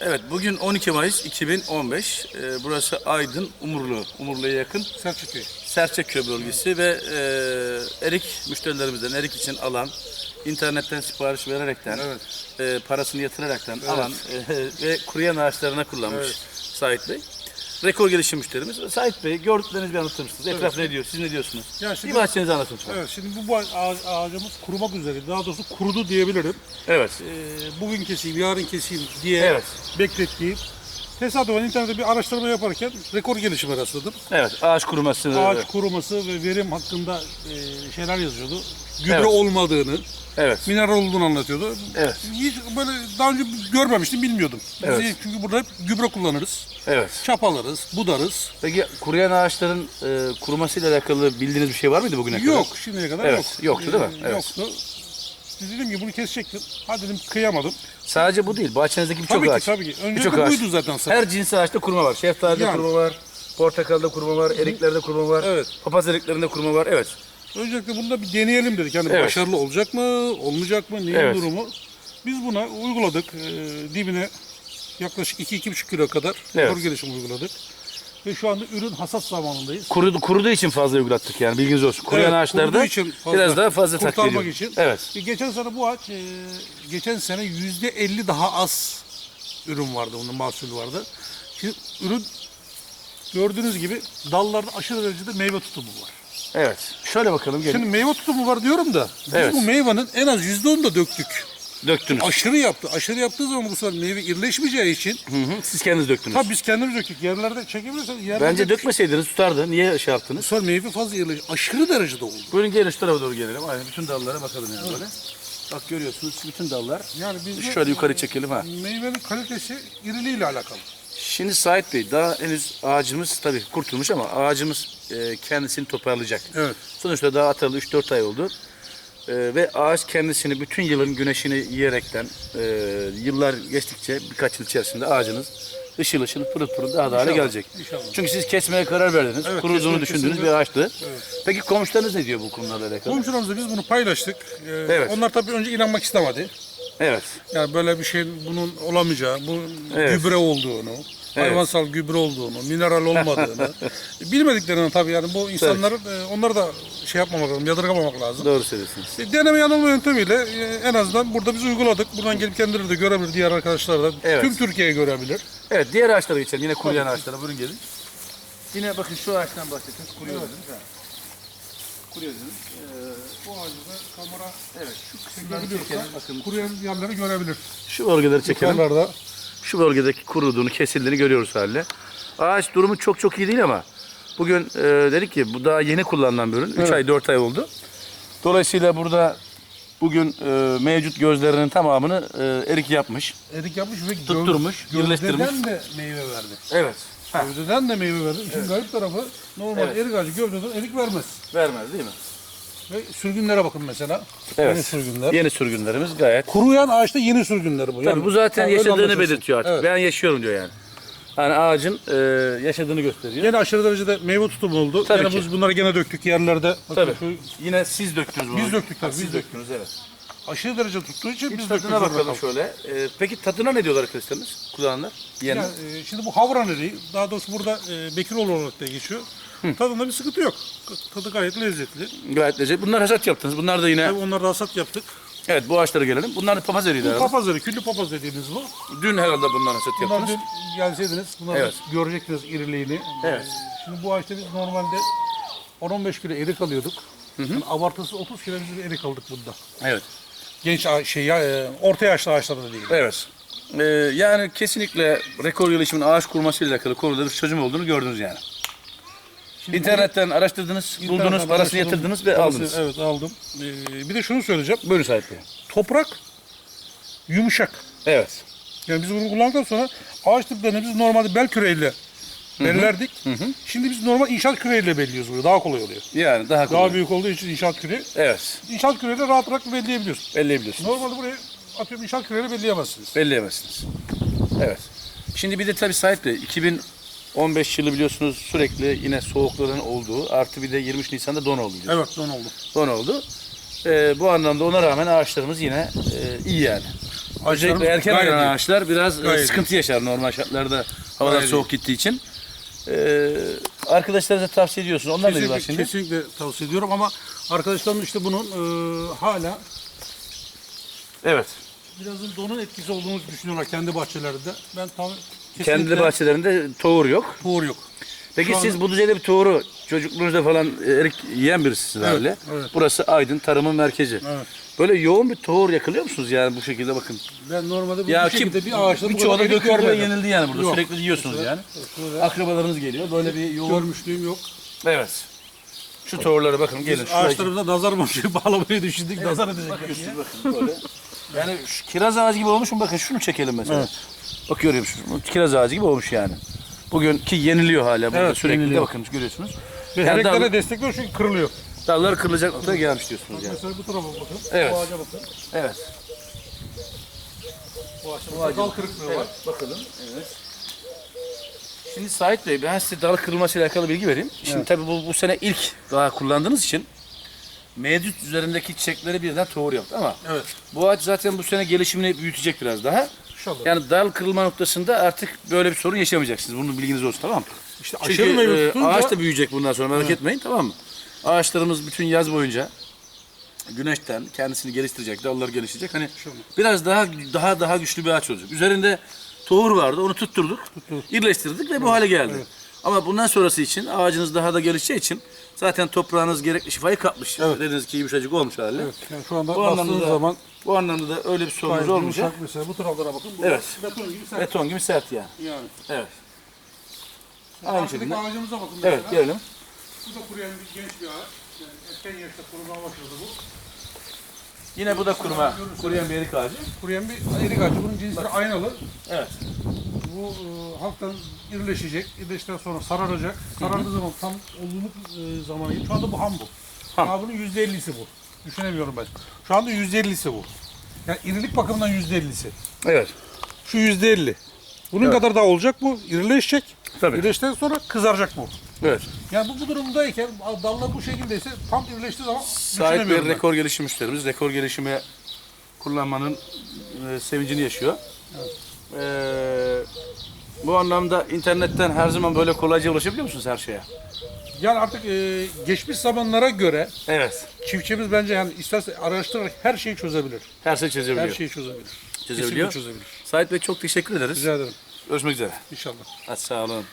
Evet bugün 12 Mayıs 2015. Ee, burası Aydın, Umurlu. Umurlu'ya yakın Selçukköy. Serçeköy bölgesi ve e, erik müşterilerimizden erik için alan, internetten sipariş vererekten, Evet. e, parasını yatıraraktan alan e, ve kuruyan ağaçlarına kullanmış Sait Bey. Rekor gelişim müşterimiz. Sait Bey gördüklerinizi bir anlatır mısınız? Etraf ne diyor? Siz ne diyorsunuz? Ya şimdi- bir bahçenizi anlatın lütfen. Evet şimdi bu ağaç, ağacımız kurumak üzere. Daha doğrusu kurudu diyebilirim. Evet. Ee, bugün keseyim, yarın keseyim diye Evet. beklettiğim. Tesadüfen internette bir araştırma yaparken rekor gelişime rastladım. Evet. Ağaç kuruması. Ağaç kuruması ve verim hakkında e, şeyler yazıyordu. Gübre Evet. olmadığını, Evet. mineral olduğunu anlatıyordu. Evet. Hiç böyle daha önce görmemiştim, bilmiyordum. Biz Evet. çünkü burada hep gübre kullanırız. Evet. Çapalarız, budarız. Peki kuruyan ağaçların e, kurumasıyla alakalı bildiğiniz bir şey var mıydı bugüne kadar? Yok, şimdiye kadar Evet, yok. yoktu değil mi? Ee, Evet. Yoktu. Dedim ki bunu kesecektim. Hadi dedim kıyamadım. Sadece bu değil. Bahçenizdeki birçok Tabii ki ağaç. tabii ki. Önce Birçok ağaç. buydu zaten. zaten. Her cins ağaçta kuruma var. Şeftalide Yani. kuruma var. Portakalda kuruma var. Eriklerde kuruma var. Evet. Papaz eriklerinde kuruma var. Evet. Öncelikle bunu da bir deneyelim dedik. Yani Evet. başarılı olacak mı, olmayacak mı, neyin Evet. durumu? Biz buna uyguladık. Ee, dibine yaklaşık 2-2,5 kilo kadar Evet. kor gelişim uyguladık. Ve şu anda ürün hasat zamanındayız. Kurudu, kuruduğu için fazla uygulattık yani bilginiz olsun. Kuruyan Evet, ağaçlarda için fazla biraz daha fazla takviye kurtarmak için. Evet. E, Geçen sene bu ağaç, e, geçen sene yüzde 50 daha az ürün vardı, onun mahsulü vardı. Şimdi ürün gördüğünüz gibi dallarda aşırı derecede meyve tutumu var. Evet. Şöyle bakalım gelin. Şimdi meyve tutumu var diyorum da biz Evet. bu meyvenin en az yüzde onu da döktük. Döktünüz. Aşırı yaptı. Aşırı yaptığı zaman bu sefer meyve irleşmeyeceği için Hı hı. Siz kendiniz döktünüz. tabii biz kendimiz döktük. Yerlerde çekebilirseniz yerlerde Bence dökmeseydiniz tutardı. Niye şey bu yaptınız? sefer meyve fazla irleş. Aşırı derecede oldu. Buyurun gelin şu tarafa doğru gelelim. Aynen bütün dallara bakalım yani böyle. Bak görüyorsunuz bütün dallar. Yani bizde Şöyle yukarı çekelim ha. meyvenin kalitesi iriliğiyle alakalı. Şimdi Sait Bey daha henüz ağacımız tabii kurtulmuş ama ağacımız e, kendisini toparlayacak. Evet. Sonuçta daha atalı 3-4 ay oldu. E, ve ağaç kendisini bütün yılın güneşini yiyerekten e, yıllar geçtikçe birkaç yıl içerisinde ağacınız ışıl ışıl pırıl pırıl daha da hale İnşallah, gelecek. inşallah. Çünkü siz kesmeye karar verdiniz. Evet, Kuruduğunu kesmek düşündüğünüz kesinlikle. bir ağaçtı. Peki komşularınız ne diyor bu konularla alakalı? Komşularımızla biz bunu paylaştık. Ee, Evet. Onlar tabii önce inanmak istemedi. Evet. Yani böyle bir şeyin bunun olamayacağı, bu Evet. gübre olduğunu, hayvansal gübre olduğunu, mineral olmadığını bilmediklerinden tabii yani bu insanların e, onları da şey yapmamak lazım, yadırgamamak lazım. Doğru söylüyorsunuz. E, Deneme yanılma yöntemiyle e, en azından burada biz uyguladık. Buradan gelip kendileri de görebilir, diğer arkadaşlar da. Evet. Tüm Türkiye görebilir. Evet diğer ağaçlara geçelim. Yine kuruyan ağaçlara buyurun gelin. Yine bakın şu ağaçtan bahsettiniz. Kuruyor dediniz ha. Kuruyor dediniz. Bu ağacı kamera Evet şu çekebiliyorsa çekelim, bakın. kuruyan yerleri görebilir. Şu bölgeleri çekelim. Yukarılarda. Şu bölgedeki kuruduğunu, kesildiğini görüyoruz halde. Ağaç durumu çok çok iyi değil ama bugün e, dedik ki bu daha yeni kullanılan bir ürün. 3 Evet. ay 4 ay oldu. Dolayısıyla burada bugün e, mevcut gözlerinin tamamını e, erik yapmış. Erik yapmış ve Tutturmuş, birleştirmiş. Gövdeden de meyve verdi. Evet. Gövdeden de meyve verdi. İşin garip tarafı normal Evet. erik ağacı gövdeden erik vermez. Vermez değil mi? Ve sürgünlere bakın mesela. Evet. Yeni sürgünler. Yeni sürgünlerimiz gayet. Kuruyan ağaçta yeni sürgünler bu. Tabii bu zaten yaşadığını belirtiyor artık. Evet. Ben yaşıyorum diyor yani. Yani ağacın e, yaşadığını gösteriyor. Gene aşırı derecede meyve tutumu oldu. Tabii Gene ki. biz bunları gene döktük yerlerde. Bakın Tabii. şu Yine siz döktünüz bunu. Biz döktük tabii, Ha, Siz biz döktünüz evet. aşırı derece tuttuğu için Bir biz döktük. tadına zorunda bakalım kaldık. şöyle. E, peki tadına ne diyorlar arkadaşlarımız? Kullananlar. Yiyenler. Yani, e, şimdi bu havran eriği, daha doğrusu burada e, Bekiroğlu olarak da geçiyor. Tadında bir sıkıntı yok. Tadı gayet lezzetli. Gayet lezzetli. Bunlar hasat yaptınız. Bunlar da yine Tabii onları da hasat yaptık. Evet bu ağaçlara gelelim. Bunlar da papaz eriğiydi Bu herhalde. papaz eriği, küllü papaz dediğimiz bu. Dün herhalde bunlar hasat Bunlar yaptınız. dün gelseydiniz, bunları Evet. görecektiniz iriliğini. Evet. Ee, Şimdi bu ağaçta biz normalde 10-15 kilo erik alıyorduk. Yani abartısı 30 kilo biz erik aldık bunda. Evet. Genç şey ya, e, orta yaşlı ağaçlarda değil. Evet. E, yani kesinlikle rekor gelişimin ağaç kurmasıyla alakalı konuda bir çözüm olduğunu gördünüz yani. Şimdi İnternetten araştırdınız, bu- buldunuz, parasını araştırdım. yatırdınız ve Parası- aldınız. Evet aldım. Ee, bir de şunu söyleyeceğim. Buyurun Sait Bey. Toprak yumuşak. Evet. Yani biz bunu kullandıktan sonra ağaç diplerini biz normalde bel küreyle bellerdik. Şimdi biz normal inşaat küreyle belliyoruz bunu. Daha kolay oluyor. Yani daha kolay. Daha büyük olduğu için inşaat küreği. Evet. İnşaat küreyle rahat rahat belleyebiliyorsun. Belleyebiliyorsunuz. Normalde burayı atıyorum inşaat küreyle belleyemezsiniz. Belleyemezsiniz. Evet. Şimdi bir de tabii Sait Bey 2015 yılı biliyorsunuz sürekli yine soğukların olduğu artı bir de 23 Nisan'da don oldu biliyorsunuz. Evet don oldu. Don oldu. Ee, bu anlamda ona rağmen ağaçlarımız yine e, iyi yani. Özellikle erken gayet iyi. ağaçlar biraz e, Gayet iyi. sıkıntı yaşar normal şartlarda havalar Gayet soğuk gittiği için. Ee, arkadaşlarınıza tavsiye ediyorsunuz. Onlar Kesinlikle, şimdi? kesinlikle tavsiye ediyorum ama arkadaşlarım işte bunun e, hala Evet. birazın donun etkisi olduğunu düşünüyorlar kendi bahçelerinde. Ben tam Kendi kesinlikle bahçelerinde tohur yok. tohur yok. Peki Şu siz bu düzeyde bir tohuru çocukluğunuzda falan erik yiyen birisiniz Evet, herhalde. evet. Burası Aydın tarımın merkezi. Evet. Böyle yoğun bir tohur yakalıyor musunuz yani bu şekilde bakın. Ben normalde bu, Ya bu şekilde bir ağaçta bu kadar da erik görmedim. yenildi yani burada. Yok. Sürekli yiyorsunuz yani. Akrabalarınız geliyor. Böyle bir yoğun. görmüşlüğüm yok. Evet. Şu tohurlara bakın gelin. Biz şuraya- ağaçlarımıza nazar boncuğu bağlamayı düşündük. Nazar diye. Bakıyorsunuz bakın böyle. Yani şu kiraz ağacı gibi olmuş mu bakın şunu çekelim mesela. Bakıyorum şu kiraz ağacı gibi olmuş yani. Bugün ki yeniliyor hala burada Evet, sürekli de yeniliyor. bakın görüyorsunuz. Ve Yani hereklere dal- destekliyor çünkü kırılıyor. dallar kırılacak noktaya gelmiş diyorsunuz yani. Mesela bu tarafa bakın. Evet. Bu ağaca bakın. Evet. Bu ağaçta dal kırıklığı var. Bakalım. Evet. Şimdi Sait Bey ben size dal kırılmasıyla alakalı bilgi vereyim. Şimdi tabii bu, bu sene ilk daha kullandığınız için mevcut üzerindeki çiçekleri birden tohur yaptı ama Evet. bu ağaç zaten bu sene gelişimini büyütecek biraz daha. İnşallah. Yani dal kırılma noktasında artık böyle bir sorun yaşamayacaksınız. Bunun bilginiz olsun tamam mı? işte Çünkü aşırı meyve e, tutunca ağaç da büyüyecek bundan sonra merak etmeyin tamam mı? Ağaçlarımız bütün yaz boyunca güneşten kendisini geliştirecek, dallar gelişecek. Hani İnşallah. biraz daha daha daha güçlü bir ağaç olacak. Üzerinde tohur vardı, onu tutturduk, birleştirdik ve bu hale geldi. Ama bundan sonrası için ağacınız daha da gelişeceği için zaten toprağınız gerekli şifayı kapmış. Evet. Dediğiniz ki yumuşacık olmuş hali. Evet, yani şu anda Bu anlamda bastığınız da, zaman bu anlamda da öyle bir sorunuz olmayacak. mesela. Bu taraflara bakın. Evet. Beton gibi sert. Beton gibi sert yani. Yani. Evet. Aynı şekilde. ağacımıza bakın mesela. Evet, gelelim. Bu da kuruyan bir genç bir ağaç. Yani erken yaşta kurumaya başladı bu. Yine bu da kuruma, kuruyan bir erik ağacı. Kuruyan bir erik ağacı. Bunun cinsleri aynalı. Evet. Bu e, halktan irileşecek. İrileştikten sonra sararacak. Sarardığı zaman tam olgunluk e, zamanı. Şu anda bu ham bu. Ham. Ama bunun yüzde ellisi bu. Düşünemiyorum ben. Şu anda yüzde ellisi bu. Yani irilik bakımından yüzde ellisi. Evet. Şu yüzde elli. Bunun kadar daha olacak bu. İrileşecek. Tabii. İrileştikten sonra kızaracak bu. Evet. Yani bu, bu durumdayken dallar bu şekildeyse tam irileştiği zaman Sahip bir düşünemiyorum ben. rekor gelişim müşterimiz. Rekor gelişimi kullanmanın e, sevincini yaşıyor. Ee, bu anlamda internetten her zaman böyle kolayca ulaşabiliyor musunuz her şeye? Yani artık e, geçmiş zamanlara göre Evet. çiftçimiz bence yani isterse araştırarak her şeyi çözebilir. Her şey çözebiliyor. Her şeyi çözebilir. çözebiliyor. Kesinlikle çözebilir. Sait Bey çok teşekkür ederiz. Rica ederim. Görüşmek üzere. İnşallah. Hadi sağ olun.